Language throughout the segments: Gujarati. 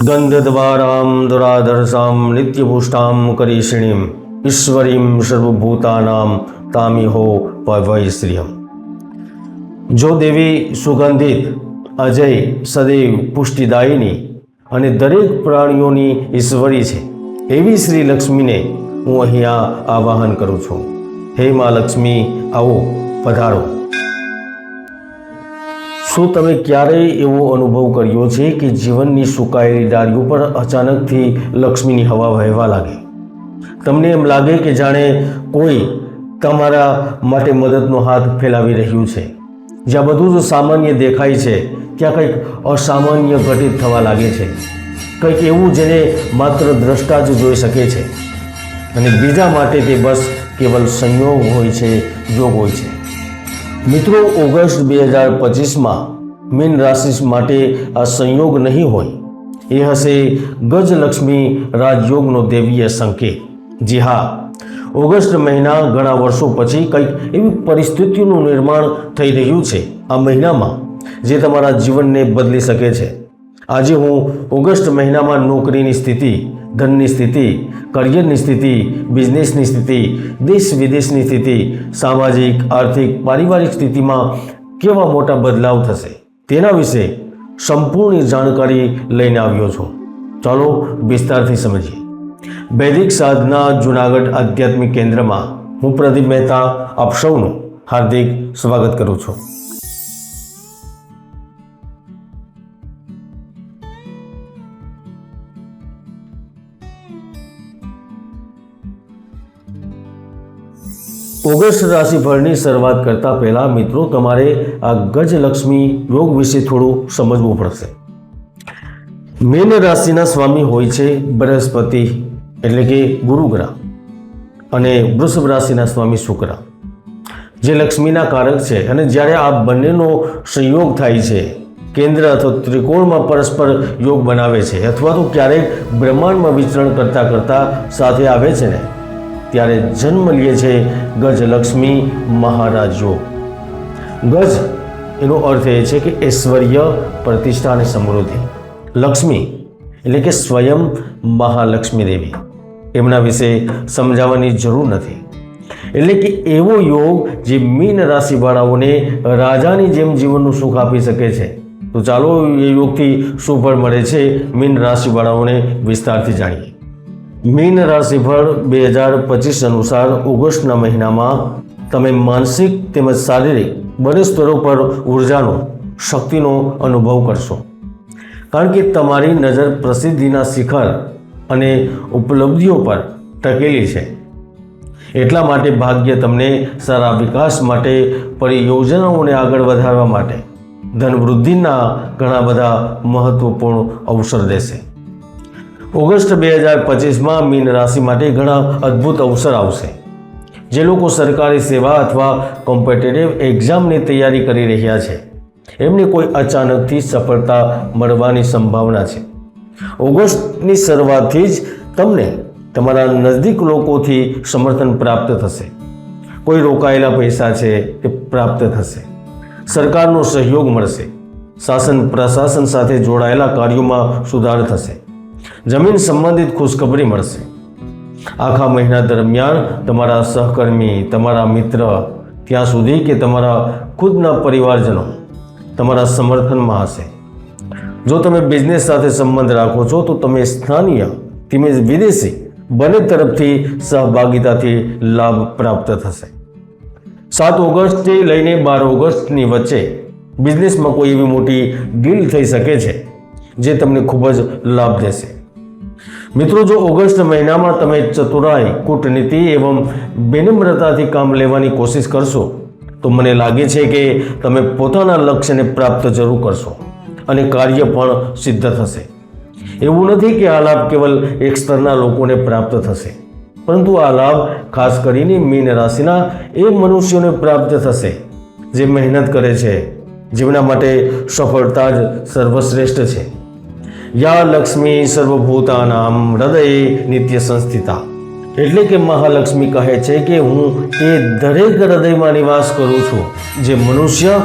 ગંધદ્વારામ દુરાધરસામ નિત્યપુષ્ટામ કરીષિણીમ ઈશ્વરીમ સર્વભૂતાનામ તામિહો વૈ શ્રિયમ જો દેવી સુગંધિત અજય સદૈવ પુષ્ટિદાયિની અને દરેક પ્રાણીઓની ઈશ્વરી છે એવી શ્રી લક્ષ્મીને હું અહીંયા આવાહન કરું છું હે મા લક્ષ્મી આવો પધારો શું તમે ક્યારેય એવો અનુભવ કર્યો છે કે જીવનની સુકાયેલી ડાળીઓ પર અચાનકથી લક્ષ્મીની હવા વહેવા લાગે? તમને એમ લાગે કે જાણે કોઈ તમારા માટે મદદનો હાથ ફેલાવી રહ્યું છે? જ્યાં બધું જ સામાન્ય દેખાય છે, ત્યાં કંઈક અસામાન્ય ઘટિત થવા લાગે છે. કંઈક એવું જેને માત્ર દ્રષ્ટા જ જોઈ શકે છે. અને બીજા માટે તે બસ કેવલ સંયોગ હોય છે, યોગ હોય છે. મિત્રો, ઓગસ્ટ બે હજાર પચીસમાં મીન રાશિ માટે આ સંયોગ નહીં હોય. એ હશે ગજલક્ષ્મી રાજયોગનો દેવીય સંકેત. જી હા, ઓગસ્ટ મહિના ઘણા વર્ષો પછી કંઈક એવી પરિસ્થિતિનું નિર્માણ થઈ રહ્યું છે આ મહિનામાં, જે તમારા જીવનને બદલી શકે છે. આજે હું ઓગસ્ટ મહિનામાં નોકરીની સ્થિતિ ધનની સ્થિતિ, કરિયરની સ્થિતિ, બિઝનેસની સ્થિતિ દેશ વિદેશની સ્થિતિ, સામાજિક, આર્થિક, પારિવારિક સ્થિતિમાં કેવા મોટા બદલાવ થશે તેના વિશે સંપૂર્ણ જાણકારી લઈને આવ્યો છું. ચાલો વિસ્તારથી સમજીએ. વૈદિક સાધના જુનાગઢ આધ્યાત્મિક કેન્દ્રમાં હું પ્રદીપ મહેતા આપ સૌનું હાર્દિક સ્વાગત કરું છું. ઓગસ્ટ રાશિફળની શરૂઆત કરતા પહેલા મિત્રો, તમારે આ ગજલક્ષ્મી યોગ વિશે થોડું સમજવું પડશે. મેન રાશિના સ્વામી હોય છે બૃહસ્પતિ, એટલે કે ગુરુગ્રહ અને વૃષભ રાશિના સ્વામી શુક્ર. જે લક્ષ્મીના કારક છે, અને જ્યારે આ બંનેનો સંયોગ થાય છે, કેન્દ્ર અથવા ત્રિકોણમાં પરસ્પર યોગ બનાવે છે, અથવા તો ક્યારેક બ્રહ્માંડમાં વિચરણ કરતાં કરતાં સાથે આવે છે ને ત્યારે જન્મ લે છે ગજલક્ષ્મી મહારાજ. ગજ એનો અર્થ એ છે કે ઐશ્વર્ય પ્રતિષ્ઠા અને સમૃદ્ધિ. લક્ષ્મી એટલે કે સ્વયં મહાલક્ષ્મી દેવી. એમના વિશે સમજાવવાની જરૂર નથી. એટલે કે એવો યોગ જે મીન રાશિવાળાઓને રાજાની જેમ જીવનનું સુખ આપી શકે છે. તો ચાલો એ યોગથી શું ફળ મળે છે? મીન રાશિવાળાઓને વિસ્તારથી જાણીએ. મીન રાશિફળ બે હજાર પચીસ અનુસાર ઓગસ્ટના મહિનામાં તમે માનસિક તેમજ શારીરિક બંને સ્તરો પર ઉર્જાનો, શક્તિનો અનુભવ કરશો. કારણ કે તમારી નજર પ્રસિદ્ધિના શિખર અને ઉપલબ્ધિઓ પર ટકેલી છે. એટલા માટે ભાગ્ય તમને સારા વિકાસ માટે, પરિયોજનાઓને આગળ વધારવા માટે, ધનવૃદ્ધિના ઘણા બધા મહત્વપૂર્ણ અવસર દેશે. ઓગસ્ટ બે હજાર પચીસમાં મીન રાશિ માટે ઘણા અદ્ભુત અવસર આવશે. જે લોકો સરકારી સેવા અથવા કોમ્પિટેટિવ એક્ઝામની તૈયારી કરી રહ્યા છે. એમને કોઈ અચાનકથી સફળતા મળવાની સંભાવના છે. ઓગસ્ટની શરૂઆતથી જ તમને તમારા નજદીક લોકોથી સમર્થન પ્રાપ્ત થશે. કોઈ રોકાયેલા પૈસા છે તે પ્રાપ્ત થશે. સરકારનો સહયોગ મળશે. શાસન પ્રશાસન સાથે જોડાયેલા કાર્યોમાં સુધાર થશે. જમીન સંબંધિત ખુશખબરી મળશે. આખા મહિના દરમિયાન તમારા સહકર્મી, તમારા મિત્ર ત્યાં સુધી કે તમારા ખુદના પરિવારજનો તમારા સમર્થનમાં હશે. જો તમે બિઝનેસ સાથે સંબંધ રાખો છો, તો તમે સ્થાનીય તેમજ વિદેશી બંને તરફથી સહભાગિતાથી લાભ પ્રાપ્ત થશે. સાત ઓગસ્ટથી લઈને બાર ઓગસ્ટની વચ્ચે બિઝનેસમાં કોઈ એવી મોટી ડીલ થઈ શકે છે, જે તમને ખૂબ જ લાભ દેશે. મિત્રો, જો ઓગસ્ટ મહિનામાં તમે ચતુરાઈ કૂટનીતિ એવં વિનમ્રતાથી કામ લેવાની કોશિશ કરશો, તો મને લાગે છે કે તમે પોતાના લક્ષ્યને પ્રાપ્ત જરૂર કરશો અને કાર્ય પણ સિદ્ધ થશે. એવું નથી કે આ લાભ કેવલ એક સ્તરના લોકોને પ્રાપ્ત થશે, પરંતુ આ લાભ ખાસ કરીને મીન રાશિના એ મનુષ્યોને પ્રાપ્ત થશે, જે મહેનત કરે છે, જેમના માટે સફળતા જ સર્વશ્રેષ્ઠ છે. યા લક્ષ્મી સર્વભૂતાનામ હૃદય નિત્ય સંસ્થિતા. એટલે કે મહાલક્ષ્મી કહે છે કે હું એ દરેક હૃદયમાં નિવાસ કરું છું, જે મનુષ્ય,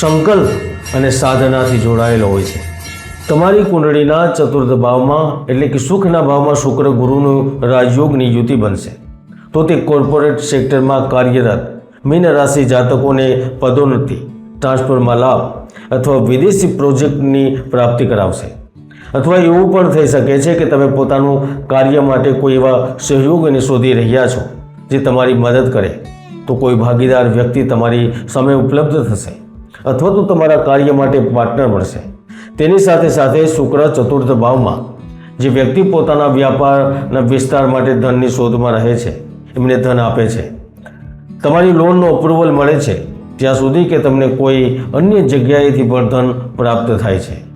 સંકલ્પ અને સાધનાથી જોડાયેલો હોય છે. તમારી કુંડળીના ચતુર્થ ભાવમાં, એટલે કે સુખના ભાવમાં શુક્ર ગુરુનું રાજયોગની યુતિ બનશે. તો તે કોર્પોરેટ સેક્ટરમાં કાર્યરત, મીન રાશિ જાતકોને પદોન્નતિ, ટ્રાન્સફરમાં લાભ અથવા વિદેશી પ્રોજેક્ટની પ્રાપ્તિ કરાવશે. અથવા એવું પણ થઈ શકે છે કે તમે પોતાનું કાર્ય માટે કોઈ એવા સહયોગને શોધી રહ્યા છો જે તમારી મદદ કરે. તો કોઈ ભાગીદાર વ્યક્તિ તમારી સામે ઉપલબ્ધ થશે અથવા તો તમારા કાર્ય માટે પાર્ટનર મળશે તેની સાથે સાથે શુક્ર ચતુર્થ ભાવમાં જે વ્યક્તિ પોતાના વ્યાપારના વિસ્તાર માટે ધનની શોધમાં રહે છે, એમને ધન આપે છે. તમારી લોનનો અપ્રુવલ મળે છે, ત્યાં સુધી કે તમને કોઈ અન્ય જગ્યાએથી પણ ધન પ્રાપ્ત થાય છે.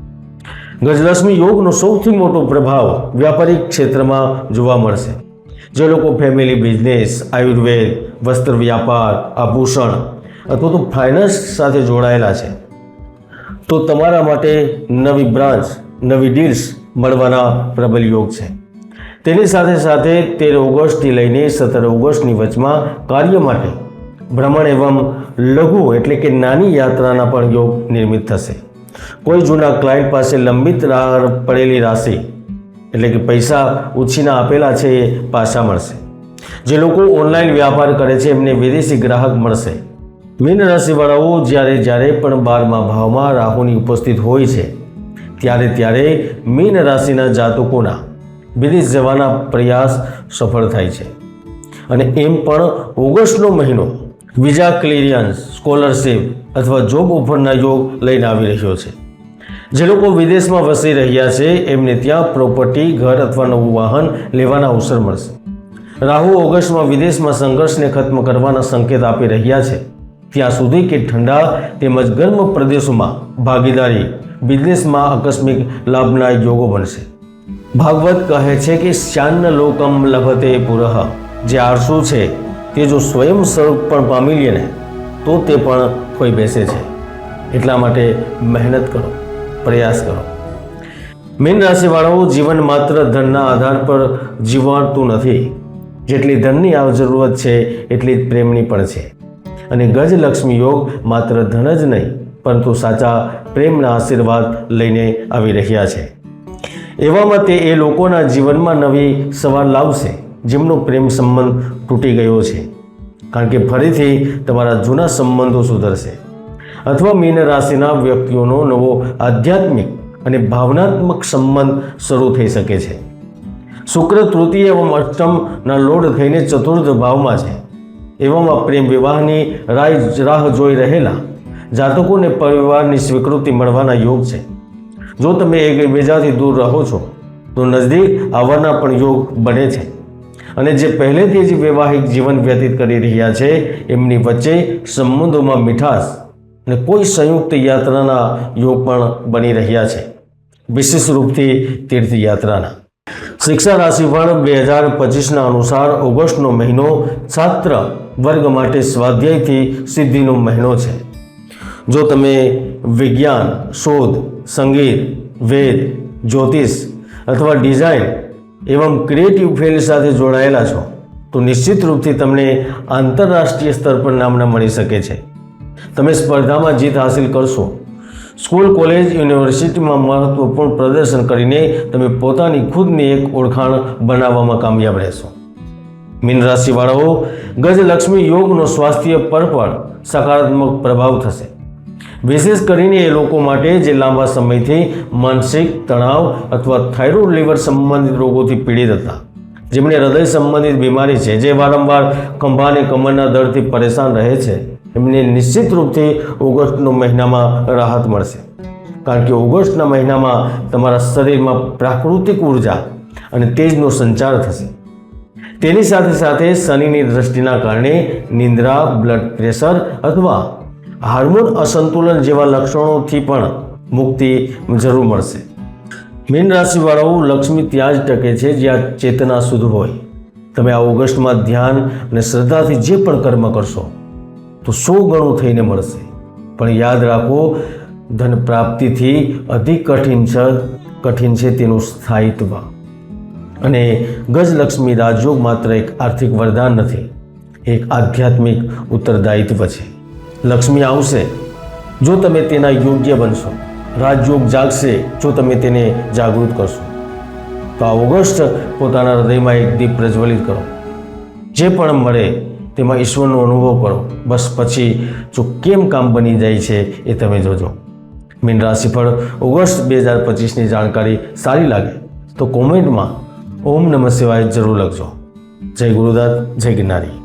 ગજલક્ષ્મી યોગનો સૌથી મોટો પ્રભાવ વ્યાપારિક ક્ષેત્રમાં જોવા મળશે. જે લોકો ફેમિલી બિઝનેસ આયુર્વેદ, વસ્ત્ર વ્યાપાર, આભૂષણ અથવા તો ફાઇનાન્સ સાથે જોડાયેલા છે. તો તમારા માટે નવી બ્રાન્ચ નવી ડીલ્સ મળવાના પ્રબલ યોગ છે. તેની સાથે સાથે તેર ઓગસ્ટથી લઈને સત્તર ઓગસ્ટની વચમાં કાર્ય માટે ભ્રમણ એવં લઘુ એટલે કે નાની યાત્રાના પણ યોગ નિર્મિત થશે. કોઈ જૂના ક્લાયન્ટ પાસે લંબિત પડેલી રાશિ, એટલે કે પૈસા ઉછીના આપેલા છે એ પાછા મળશે. જે લોકો ઓનલાઈન વ્યાપાર કરે છે, એમને વિદેશી ગ્રાહક મળશે. મીન રાશિવાળાઓ જ્યારે જ્યારે પણ બારમા ભાવમાં રાહુની ઉપસ્થિત હોય છે, ત્યારે ત્યારે મીન રાશિના જાતકોના વિદેશ જવાના પ્રયાસ સફળ થાય છે. અને એમ પણ ઓગસ્ટનો મહિનો વિઝા ક્લિયરન્સ, સ્કોલરશિપ અથવા જોબ ઓફરના યોગ લઈને આવી રહ્યો છે. જે લોકો વિદેશમાં વસી રહ્યા છે, એમને ત્યાં પ્રોપર્ટી, ઘર અથવા નવું વાહન લેવાના અવસર મળશે. રાહુ ઓગસ્ટમાં વિદેશમાં સંઘર્ષને ખત્મ કરવાના સંકેત આપી રહ્યા છે. ત્યાં સુધી કે ઠંડા તેમજ ગરમ પ્રદેશોમાં ભાગીદારી, બિઝનેસમાં આકસ્મિક લાભના યોગો બનશે. ભાગવત કહે છે કે શ્યાન્ન લોકમ લભતે પુરહ જે આરસુ છે, તે જો સ્વયં સ્વરૂપ પણ પામી લે ને તો તે પણ ખોઈ બેસે છે. એટલા માટે મહેનત કરો, પ્રયાસ કરો. મીન રાશિવાળાઓ જીવન માત્ર ધનના આધાર પર જીવાડતું નથી. જેટલી ધનની આવ જરૂરત છે, એટલી જ પ્રેમની પણ છે. અને ગજલક્ષ્મી યોગ માત્ર ધન જ નહીં, પરંતુ સાચા પ્રેમના આશીર્વાદ લઈને આવી રહ્યા છે. એવામાં તે એ લોકોના જીવનમાં નવી સવાર લાવશે, જેમનો પ્રેમ સંબંધ તૂટી ગયો છે. કારણ કે ફરીથી તમારા જૂના સંબંધો સુધરશે. અથવા મીન રાશિના વ્યક્તિઓનો નવો આધ્યાત્મિક અને ભાવનાત્મક સંબંધ શરૂ થઈ શકે છે. શુક્ર તૃતીય એવમ અષ્ટમના લોડ થઈને ચતુર્થ ભાવમાં છે. એવામાં પ્રેમ વિવાહની રાહ રાહ જોઈ રહેલા જાતકોને પરિવારની સ્વીકૃતિ મળવાના યોગ છે. જો તમે એકબીજાથી દૂર રહો છો, તો નજદીક આવવાના પણ યોગ બને છે. અને જે પહેલેથી જ વૈવાહિક જીવન વ્યતીત કરી રહ્યા છે, એમની વચ્ચે સંબંધોમાં મીઠાશ અને કોઈ સંયુક્ત યાત્રાના યોગ પણ બની રહ્યા છે. વિશેષ રૂપથી તીર્થયાત્રાના. શિક્ષા રાશિફળ બે હજાર પચીસના અનુસાર ઓગસ્ટનો મહિનો છાત્ર વર્ગ માટે સ્વાધ્યાયથી સિદ્ધિનો મહિનો છે. જો તમે વિજ્ઞાન, શોધ, સંગીત, વેદ, જ્યોતિષ અથવા ડિઝાઇન એવં ક્રિએટિવ ફિલ્ડ સાથે જોડાયેલા છો, તો નિશ્ચિત રૂપથી તમને આંતરરાષ્ટ્રીય સ્તર પર નામના મળી શકે છે. તમે સ્પર્ધામાં જીત હાંસિલ કરશો. સ્કૂલ, કોલેજ, યુનિવર્સિટીમાં મહત્વપૂર્ણ પ્રદર્શન કરીને તમે પોતાની ખુદની એક ઓળખાણ બનાવવામાં કામયાબ રહેશો. મીન રાશિવાળાઓ, ગજલક્ષ્મી યોગનો સ્વાસ્થ્ય પર પણ સકારાત્મક પ્રભાવ થશે. વિશેષ કરીને એ લોકો માટે જે લાંબા સમયથી માનસિક તણાવ અથવા થાઇરોઇડ લીવર સંબંધિત રોગોથી પીડિત હતા, જેમણે હૃદય સંબંધિત બીમારી છે, જે વારંવાર ખંભા અને કમરના દર્દથી પરેશાન રહે છે એમને નિશ્ચિત રૂપથી ઓગસ્ટનો મહિનામાં રાહત મળશે. કારણ કે ઓગસ્ટના મહિનામાં તમારા શરીરમાં પ્રાકૃતિક ઊર્જા અને તેજનો સંચાર થશે. તેની સાથે સાથે શનિની દ્રષ્ટિના કારણે નિંદ્રા, બ્લડ પ્રેશર અથવા હાર્મોન અસંતુલન જેવા લક્ષણોથી પણ મુક્તિ જરૂર મળશે. મીન રાશિવાળાઓ લક્ષ્મી ત્યાં જ ટકે છે જ્યાં ચેતના શુદ્ધ હોય. તમે આ ઓગસ્ટમાં ધ્યાન અને શ્રદ્ધાથી જે પણ કર્મ કરશો, તો સો ગણું થઈને મળશે. પણ યાદ રાખો, ધન પ્રાપ્તિથી અધિક કઠિન છે કઠિન છે તેનું સ્થાયિત્વ. અને ગજલક્ષ્મી રાજયોગ માત્ર એક આર્થિક વરદાન નથી, એક આધ્યાત્મિક ઉત્તરદાયિત્વ છે. લક્ષ્મી આવશે. જો તમે તેના યોગ્ય બનશો, રાજયોગ જાગશે, જો તમે તેને જાગૃત કરશો. તો આ ઓગસ્ટ પોતાના હૃદયમાં એક દીપ પ્રજ્વલિત કરો. જે પણ મળે તેમાં ઈશ્વરનો અનુભવ કરો. બસ પછી જો કેમ કામ બની જાય છે એ તમે જોજો. મીન રાશિફળ ઓગસ્ટ બે હજાર પચીસની જાણકારી સારી લાગે તો કોમેન્ટમાં ઓમ નમઃ શિવાય જરૂર લખજો. જય ગુરુદાસ જય ગિરનારી.